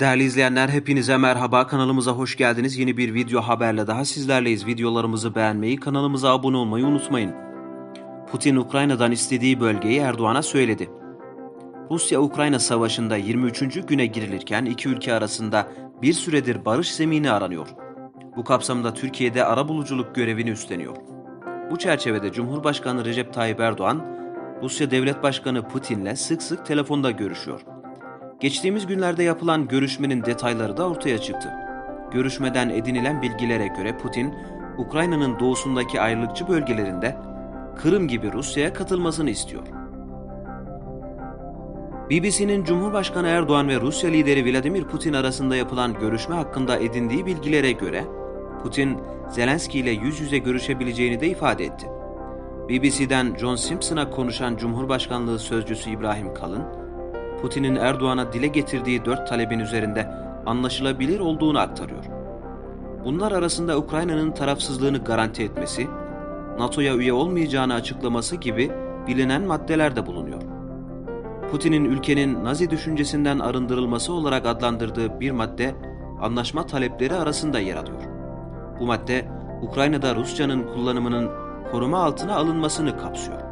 Değerli izleyenler hepinize merhaba kanalımıza hoş geldiniz. Yeni bir video haberle daha sizlerleyiz. Videolarımızı beğenmeyi, kanalımıza abone olmayı unutmayın. Putin Ukrayna'dan istediği bölgeyi Erdoğan'a söyledi. Rusya-Ukrayna savaşında 23. güne girilirken iki ülke arasında bir süredir barış zemini aranıyor. Bu kapsamda Türkiye'de arabuluculuk görevini üstleniyor. Bu çerçevede Cumhurbaşkanı Recep Tayyip Erdoğan, Rusya Devlet Başkanı Putin'le sık sık telefonda görüşüyor. Geçtiğimiz günlerde yapılan görüşmenin detayları da ortaya çıktı. Görüşmeden edinilen bilgilere göre Putin, Ukrayna'nın doğusundaki ayrılıkçı bölgelerinde Kırım gibi Rusya'ya katılmasını istiyor. BBC'nin Cumhurbaşkanı Erdoğan ve Rusya lideri Vladimir Putin arasında yapılan görüşme hakkında edindiği bilgilere göre Putin, Zelenski ile yüz yüze görüşebileceğini de ifade etti. BBC'den John Simpson'a konuşan Cumhurbaşkanlığı Sözcüsü İbrahim Kalın, Putin'in Erdoğan'a dile getirdiği dört talebin üzerinde anlaşılabilir olduğunu aktarıyor. Bunlar arasında Ukrayna'nın tarafsızlığını garanti etmesi, NATO'ya üye olmayacağını açıklaması gibi bilinen maddeler de bulunuyor. Putin'in ülkenin Nazi düşüncesinden arındırılması olarak adlandırdığı bir madde anlaşma talepleri arasında yer alıyor. Bu madde Ukrayna'da Rusçanın kullanımının koruma altına alınmasını kapsıyor.